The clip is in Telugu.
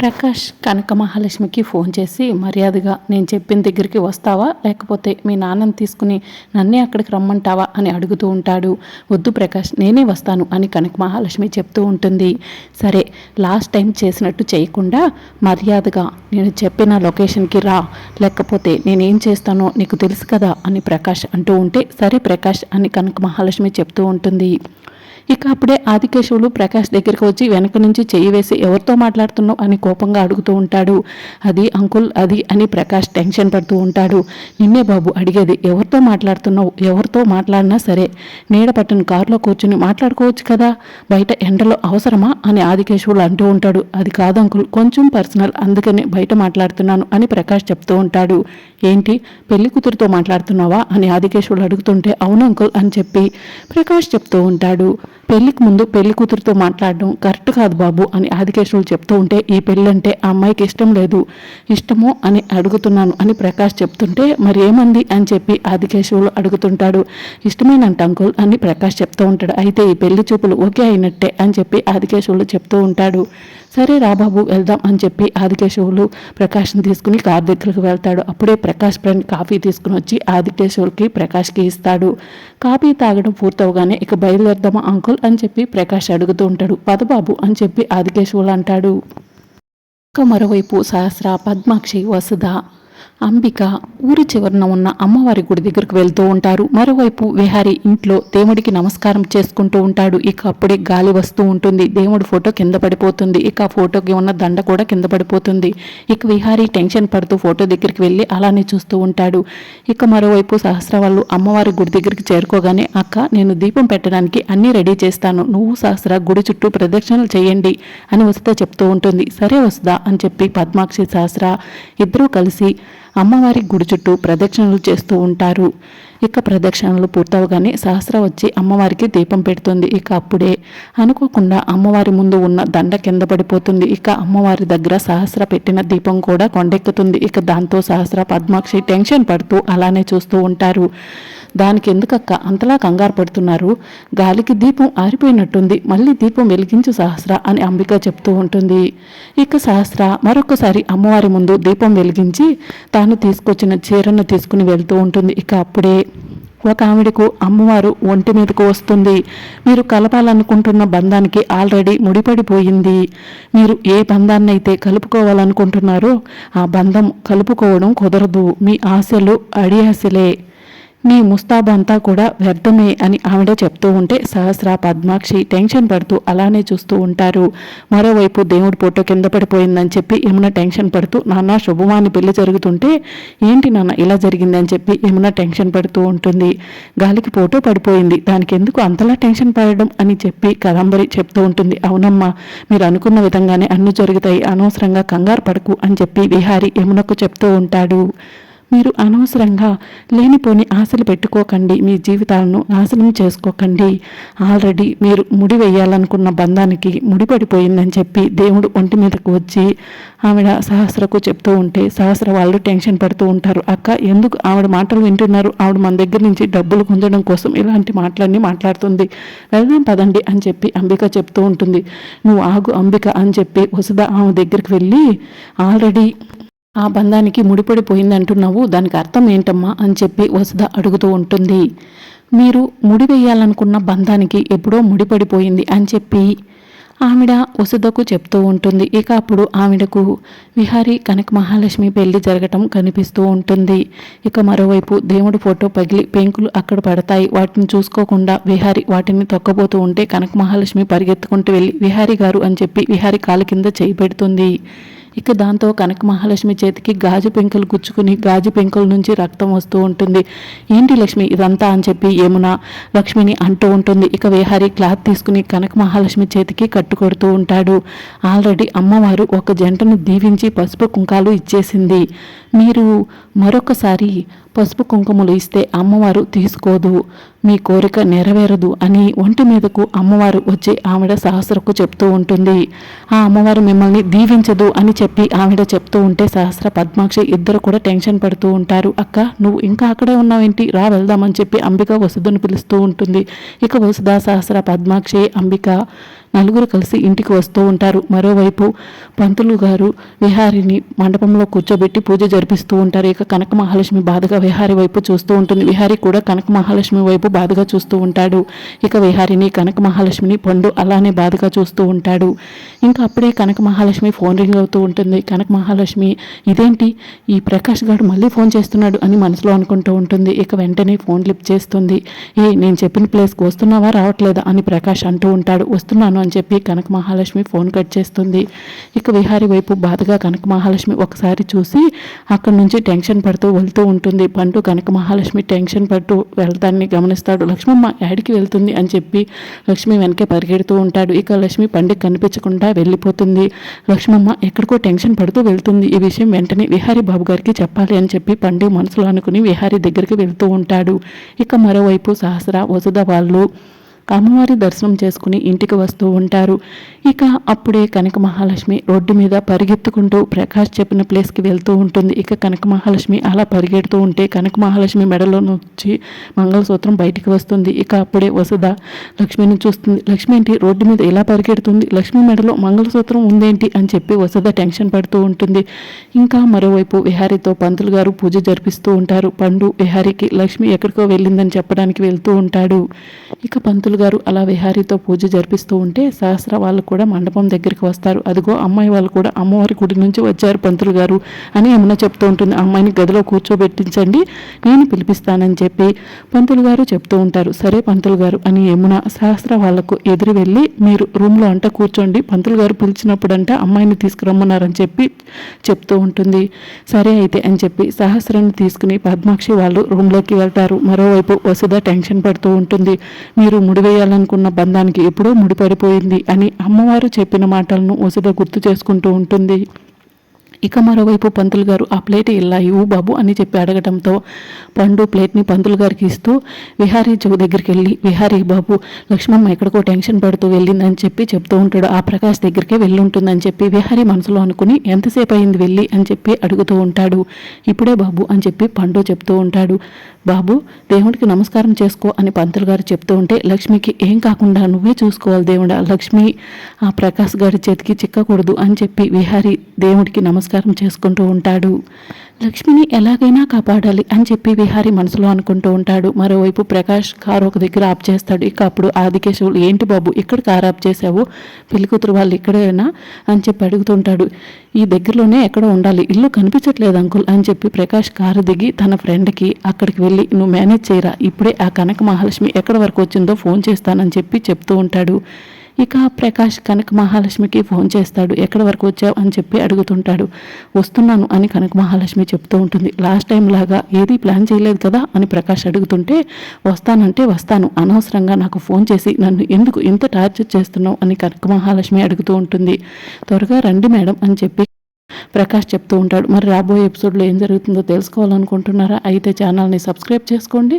ప్రకాష్ కనక మహాలక్ష్మికి ఫోన్ చేసి మర్యాదగా నేను చెప్పిన దగ్గరికి వస్తావా? లేకపోతే మీ నాన్నని తీసుకుని నన్నే అక్కడికి రమ్మంటావా? అని అడుగుతూ ఉంటాడు. వద్దు ప్రకాష్ నేనే వస్తాను అని కనక మహాలక్ష్మి చెప్తూ ఉంటుంది. సరే లాస్ట్ టైం చేసినట్టు చేయకుండా మర్యాదగా నేను చెప్పిన లొకేషన్కి రా. లేకపోతే నేనేం చేస్తానో నీకు తెలుసు కదా అని ప్రకాష్ అంటూ ఉంటే సరే ప్రకాష్ అని కనక మహాలక్ష్మి చెప్తూ ఉంటుంది. ఇక అప్పుడే ఆదికేశవులు ప్రకాష్ దగ్గరికి వచ్చి వెనక నుంచి చెయ్యి వేసి ఎవరితో మాట్లాడుతున్నావు అని కోపంగా అడుగుతూ ఉంటాడు. అది అంకుల్ అది అని ప్రకాష్ టెన్షన్ పడుతూ ఉంటాడు. నిన్నే బాబు అడిగేది ఎవరితో మాట్లాడుతున్నావు? ఎవరితో మాట్లాడినా సరే నీడ పట్టిన కారులో కూర్చుని మాట్లాడుకోవచ్చు కదా? బయట ఎండలో అవసరమా? అని ఆదికేశవులు అంటూ ఉంటాడు. అది కాదు అంకుల్ కొంచెం పర్సనల్ అందుకని బయట మాట్లాడుతున్నాను అని ప్రకాష్ చెప్తూ ఉంటాడు. ఏంటి? పెళ్ళి కూతురితో మాట్లాడుతున్నావా? అని ఆదికేశవులు అడుగుతుంటే అవును అంకుల్ అని చెప్పి ప్రకాష్ చెప్తూ ఉంటాడు. పెళ్ళికి ముందు పెళ్ళి కూతురుతో మాట్లాడడం కరెక్ట్ కాదు బాబు అని ఆదికేశవులు చెప్తూ ఉంటే ఈ పెళ్ళి అంటే ఆ అమ్మాయికి ఇష్టం లేదు. ఇష్టమో అని అడుగుతున్నాను అని ప్రకాష్ చెప్తుంటే మరి ఏమంది అని చెప్పి ఆదికేశవులు అడుగుతుంటాడు. ఇష్టమేనంట అంకుల్ అని ప్రకాష్ చెప్తూ ఉంటాడు. అయితే ఈ పెళ్ళి చూపులు ఓకే అయినట్టే అని చెప్పి ఆదికేశ్వరులు చెప్తూ ఉంటాడు. సరే రాబాబు వెళ్దాం అని చెప్పి ఆదికేశవులు ప్రకాష్ని తీసుకుని కార్ దగ్గరకు వెళ్తాడు. అప్పుడే ప్రకాష్ ఫ్రెండ్ కాఫీ తీసుకుని వచ్చి ఆదికేశవులకి ప్రకాష్కి ఇస్తాడు. కాఫీ తాగడం పూర్తవగానే ఇక బయలుదేరదామా అంకుల్? అని చెప్పి ప్రకాష్ అడుగుతూ ఉంటాడు. పదబాబు అని చెప్పి ఆదికేశవులు అంటాడు. ఇక మరోవైపు సహస్ర పద్మాక్షి వసుధ అంబిక ఊరి చివరన ఉన్న అమ్మవారి గుడి దగ్గరకు వెళ్తూ ఉంటారు. మరోవైపు విహారి ఇంట్లో దేవుడికి నమస్కారం చేసుకుంటూ ఉంటాడు. ఇక అప్పుడే గాలి వస్తూ ఉంటుంది. దేవుడి ఫోటో కింద పడిపోతుంది. ఇక ఆ ఫోటోకి ఉన్న దండ కూడా కింద పడిపోతుంది. ఇక విహారీ టెన్షన్ పడుతూ ఫోటో దగ్గరికి వెళ్ళి అలానే చూస్తూ ఉంటాడు. ఇక మరోవైపు సహస్ర వాళ్ళు అమ్మవారి గుడి దగ్గరికి చేరుకోగానే అక్క నేను దీపం పెట్టడానికి అన్నీ రెడీ చేస్తాను. నువ్వు సహస్ర గుడి చుట్టూ ప్రదక్షిణలు చేయండి అని వసుదా చెప్తూ ఉంటుంది. సరే వసుదా అని చెప్పి పద్మాక్షి సహస్ర ఇద్దరూ కలిసి అమ్మవారి గుడి చుట్టూ ప్రదక్షిణలు చేస్తూ ఉంటారు. ఇక ప్రదక్షిణలు పూర్తవగానే సహస్ర వచ్చి అమ్మవారికి దీపం పెడుతుంది. ఇక అప్పుడే అనుకోకుండా అమ్మవారి ముందు ఉన్న దండ కింద పడిపోతుంది. ఇక అమ్మవారి దగ్గర సహస్ర పెట్టిన దీపం కూడా కొండెక్కుతుంది. ఇక దాంతో సహస్ర పద్మాక్షి టెన్షన్ పడుతూ అలానే చూస్తూ ఉంటారు. దానికి ఎందుకక్క అంతలా కంగారు పడుతున్నారు. గాలికి దీపం ఆరిపోయినట్టుంది. మళ్ళీ దీపం వెలిగించు సహస్ర అని అంబిక చెప్తూ ఉంటుంది. ఇక సహస్ర మరొకసారి అమ్మవారి ముందు దీపం వెలిగించి తాను తీసుకొచ్చిన చీరను తీసుకుని వెళ్తూ ఉంటుంది. ఇక అప్పుడే ఒక ఆవిడకు అమ్మవారు ఒంటి మీదకు వస్తుంది. మీరు కలపాలనుకుంటున్న బంధానికి ఆల్రెడీ ముడిపడిపోయింది. మీరు ఏ బంధాన్నైతే కలుపుకోవాలనుకుంటున్నారో ఆ బంధం కలుపుకోవడం కుదరదు. మీ ఆశలు అడి ఆశలే నీ ముస్తాబంతా కూడా వ్యర్థమే అని ఆవిడ చెప్తూ ఉంటే సహస్ర పద్మాక్షి టెన్షన్ పడుతూ అలానే చూస్తూ ఉంటారు. మరోవైపు దేవుడి ఫోటో కింద పడిపోయిందని చెప్పి యమున టెన్షన్ పడుతూ నాన్న శుభమాని పెళ్ళి జరుగుతుంటే ఏంటి నాన్న ఇలా జరిగిందని చెప్పి యమున టెన్షన్ పడుతూ ఉంటుంది. గాలికి ఫోటో పడిపోయింది. దానికి ఎందుకు అంతలా టెన్షన్ పడడం? అని చెప్పి కదంబరి చెప్తూ ఉంటుంది. అవునమ్మా మీరు అనుకున్న విధంగానే అన్ని జరుగుతాయి. అనవసరంగా కంగారు పడకు అని చెప్పి విహారి యమునకు చెప్తూ ఉంటాడు. మీరు అనవసరంగా లేనిపోని ఆశలు పెట్టుకోకండి. మీ జీవితాలను నాశనం చేసుకోకండి. ఆల్రెడీ మీరు ముడి వేయాలనుకున్న బంధానికి ముడిపడిపోయిందని చెప్పి దేవుడు ఒంటి మీదకు వచ్చి ఆవిడ సహస్రకు చెప్తూ ఉంటే సహస్ర వాళ్ళు టెన్షన్ పడుతూ ఉంటారు. అక్క ఎందుకు ఆవిడ మాటలు వింటున్నారు? ఆవిడ మన దగ్గర నుంచి డబ్బులు పొందడం కోసం ఇలాంటి మాటలన్నీ మాట్లాడుతుంది. వెళ్దాం పదండి అని చెప్పి అంబిక చెప్తూ ఉంటుంది. నువ్వు ఆగు అంబిక అని చెప్పి వసుధ ఆమె దగ్గరికి వెళ్ళి ఆల్రెడీ ఆ బంధానికి ముడిపడిపోయింది అంటున్నావు దానికి అర్థం ఏంటమ్మా అని చెప్పి వసుధ అడుగుతూ ఉంటుంది. మీరు ముడి వేయాలనుకున్న బంధానికి ఎప్పుడో ముడిపడిపోయింది అని చెప్పి ఆవిడ వసుధకు చెప్తూ ఉంటుంది. ఇక అప్పుడు ఆవిడకు విహారీ కనక మహాలక్ష్మి పెళ్ళి జరగటం కనిపిస్తూ ఉంటుంది. ఇక మరోవైపు దేవుడి ఫోటో పగిలి పెంకులు అక్కడ పడతాయి. వాటిని చూసుకోకుండా విహారీ వాటిని తొక్కబోతూ ఉంటే కనక మహాలక్ష్మి పరిగెత్తుకుంటూ వెళ్ళి విహారీ గారు అని చెప్పి విహారీ కాలు కింద చేయి పెడుతుంది. ఇక దాంతో కనక మహాలక్ష్మి చేతికి గాజు పెంకులు గుచ్చుకుని గాజు పెంకుల నుంచి రక్తం వస్తూ ఉంటుంది. ఏంటి లక్ష్మి? ఇదంతా అని చెప్పి యమున లక్ష్మిని అంటూ ఉంటుంది. ఇక విహారి క్లాత్ తీసుకుని కనక మహాలక్ష్మి చేతికి కట్టుకొడుతూ ఉంటాడు. ఆల్రెడీ అమ్మవారు ఒక జంటను దీవించి పసుపు కుంకాలు ఇచ్చేసింది. మీరు మరొకసారి పసుపు కుంకుమలు ఇస్తే అమ్మవారు తీసుకోదు. మీ కోరిక నెరవేరదు అని ఒంటి మీదకు అమ్మవారు వచ్చి ఆవిడ సహస్రకు చెప్తూ ఉంటుంది. ఆ అమ్మవారు మిమ్మల్ని దీవించదు అని చెప్పి ఆవిడ చెప్తూ ఉంటే సహస్ర పద్మాక్షి ఇద్దరు కూడా టెన్షన్ పడుతూ ఉంటారు. అక్క నువ్వు ఇంకా అక్కడే ఉన్నావేంటి? రా వెళ్దామని చెప్పి అంబిక వసుధను పిలుస్తూ ఉంటుంది. ఇక వసుధ సహస్ర పద్మాక్షి అంబిక నలుగురు కలిసి ఇంటికి వస్తూ ఉంటారు. మరోవైపు పంతులు గారు విహారిని మండపంలో కూర్చోబెట్టి పూజ జరిపిస్తూ ఉంటారు. ఇక కనక మహాలక్ష్మి బాధగా విహారి వైపు చూస్తూ ఉంటుంది. విహారి కూడా కనక మహాలక్ష్మి వైపు బాధగా చూస్తూ ఉంటాడు. ఇక విహారిని కనక మహాలక్ష్మిని పండు అలానే బాధగా చూస్తూ ఉంటాడు. ఇంకా అప్పుడే కనక మహాలక్ష్మి ఫోన్ రింగ్ అవుతూ ఉంటుంది. కనక మహాలక్ష్మి ఇదేంటి? ఈ ప్రకాష్ గారు మళ్ళీ ఫోన్ చేస్తున్నాడు అని మనసులో అనుకుంటూ ఉంటుంది. ఇక వెంటనే ఫోన్ లిఫ్ట్ చేస్తుంది. ఏ నేను చెప్పిన ప్లేస్కి వస్తున్నావా? రావట్లేదా? అని ప్రకాష్ అంటూ ఉంటాడు. వస్తున్నాను అని చెప్పి కనక మహాలక్ష్మి ఫోన్ కట్ చేస్తుంది. ఇక విహారి వైపు బాధగా కనక మహాలక్ష్మి ఒకసారి చూసి అక్కడి నుంచి టెన్షన్ పడుతూ వెళ్తూ ఉంటుంది. పండు కనక మహాలక్ష్మి టెన్షన్ పడుతూ వెళ్తాన్ని గమనిస్తాడు. లక్ష్మమ్మ యాడికి వెళ్తుంది అని చెప్పి లక్ష్మి వెనకే పరిగెడుతూ ఉంటాడు. ఇక లక్ష్మి పండుగ కనిపించకుండా వెళ్ళిపోతుంది. లక్ష్మమ్మ ఎక్కడికో టెన్షన్ పడుతూ వెళ్తుంది. ఈ విషయం వెంటనే విహారీ బాబు గారికి చెప్పాలి అని చెప్పి పండు మనసులో అనుకుని విహారీ దగ్గరికి వెళ్తూ ఉంటాడు. ఇక మరోవైపు సహస్ర వసుధ వాళ్ళు అమ్మవారి దర్శనం చేసుకుని ఇంటికి వస్తూ ఉంటారు. ఇక అప్పుడే కనక మహాలక్ష్మి రోడ్డు మీద పరిగెత్తుకుంటూ ప్రకాష్ చెప్పిన ప్లేస్కి వెళ్తూ ఉంటుంది. ఇక కనక మహాలక్ష్మి అలా పరిగెడుతూ ఉంటే కనక మహాలక్ష్మి మెడలో నుంచి మంగళసూత్రం బయటికి వస్తుంది. ఇక అప్పుడే వసుధ లక్ష్మిని చూస్తుంది. లక్ష్మి ఏంటి? రోడ్డు మీద ఎలా పరిగెడుతుంది? లక్ష్మి మెడలో మంగళసూత్రం ఉందేంటి? అని చెప్పి వసుధ టెన్షన్ పడుతూ ఉంటుంది. ఇంకా మరోవైపు విహారీతో పంతులు గారు పూజ జరిపిస్తూ ఉంటారు. పండు విహారీకి లక్ష్మి ఎక్కడికో వెళ్ళిందని చెప్పడానికి వెళ్తూ ఉంటాడు. ఇక పంతులు గారు అలా విహారీతో పూజ జరిపిస్తూ ఉంటే సహస్ర వాళ్ళు కూడా మండపం దగ్గరికి వస్తారు. అదిగో అమ్మాయి వాళ్ళు కూడా అమ్మవారి గుడి నుంచి వచ్చారు పంతులు గారు అని యమున చెప్తూ ఉంటుంది. అమ్మాయిని గదిలో కూర్చోబెట్టించండి నేను పిలిపిస్తానని చెప్పి పంతులు గారు చెప్తూ ఉంటారు. సరే పంతులు గారు అని యమున సహస్ర వాళ్ళకు ఎదురు వెళ్ళి మీరు రూమ్లో అంట కూర్చోండి పంతులు గారు పిలిచినప్పుడంట అమ్మాయిని తీసుకురమ్మన్నారని చెప్పి చెప్తూ ఉంటుంది. సరే అయితే అని చెప్పి సహస్రాన్ని తీసుకుని పద్మాక్షి వాళ్ళు రూమ్లోకి వెళ్తారు. మరోవైపు వసుధ టెన్షన్ పడుతూ ఉంటుంది. మీరు ముడి ముడివేయాలనుకున్న బంధానికి ఎప్పుడో ముడిపడిపోయింది అని అమ్మవారు చెప్పిన మాటలను వసుధ గుర్తు చేసుకుంటూ ఉంటుంది. ఇక మరోవైపు పంతులు గారు ఆ ప్లేట్ ఇలా ఇవ్వు బాబు అని చెప్పి అడగడంతో పండు ప్లేట్ని పంతులు గారికి ఇస్తూ విహారీ చెవు దగ్గరికి వెళ్ళి విహారీ బాబు లక్ష్మమ్మ ఎక్కడికో టెన్షన్ పడుతూ వెళ్ళిందని చెప్పి చెప్తూ ఉంటాడు. ఆ ప్రకాష్ దగ్గరికే వెళ్ళి ఉంటుందని చెప్పి విహారీ మనసులో అనుకుని ఎంతసేపు అయింది వెళ్ళి అని చెప్పి అడుగుతూ ఉంటాడు. ఇప్పుడే బాబు అని చెప్పి పండు చెప్తూ ఉంటాడు. బాబు దేవుడికి నమస్కారం చేసుకో అని పంతులు గారు చెప్తూ ఉంటే లక్ష్మికి ఏం కాకుండా నువ్వే చూసుకోవాలి దేవుడా. లక్ష్మి ఆ ప్రకాష్ గారి చేతికి చిక్కకూడదు అని చెప్పి విహారీ దేవుడికి నమస్కారం నమస్కారం చేసుకుంటూ ఉంటాడు. లక్ష్మిని ఎలాగైనా కాపాడాలి అని చెప్పి విహారి మనసులో అనుకుంటూ ఉంటాడు. మరోవైపు ప్రకాష్ కారు ఒక దగ్గర ఆప్ చేస్తాడు. ఇక అప్పుడు ఆదికేశవులు ఏంటి బాబు ఇక్కడ కారు ఆప్ చేసావు పెళ్ళి కూతురు వాళ్ళు ఇక్కడేనా? అని చెప్పి అడుగుతుంటాడు. ఈ దగ్గరలోనే ఎక్కడో ఉండాలి. ఇల్లు కనిపించట్లేదు అంకుల్ అని చెప్పి ప్రకాష్ కారు దిగి తన ఫ్రెండ్కి అక్కడికి వెళ్ళి నువ్వు మేనేజ్ చేయరా? ఇప్పుడే ఆ కనక మహాలక్ష్మి ఎక్కడి వరకు వచ్చిందో ఫోన్ చేస్తానని చెప్పి చెప్తూ ఉంటాడు. ఇక ప్రకాష్ కనక మహాలక్ష్మికి ఫోన్ చేస్తాడు. ఎక్కడి వరకు వచ్చావు? అని చెప్పి అడుగుతుంటాడు. వస్తున్నాను అని కనక మహాలక్ష్మి చెప్తూ ఉంటుంది. లాస్ట్ టైం లాగా ఏది ప్లాన్ చేయలేదు కదా? అని ప్రకాష్ అడుగుతుంటే వస్తానంటే వస్తాను. అనవసరంగా నాకు ఫోన్ చేసి నన్ను ఎందుకు ఇంత టార్చర్ చేస్తున్నావు? అని కనక మహాలక్ష్మి అడుగుతూ ఉంటుంది. త్వరగా రండి మేడం అని చెప్పి ప్రకాష్ చెప్తూ ఉంటాడు. మరి రాబోయే ఎపిసోడ్లో ఏం జరుగుతుందో తెలుసుకోవాలనుకుంటున్నారా? అయితే ఛానల్ని సబ్స్క్రైబ్ చేసుకోండి.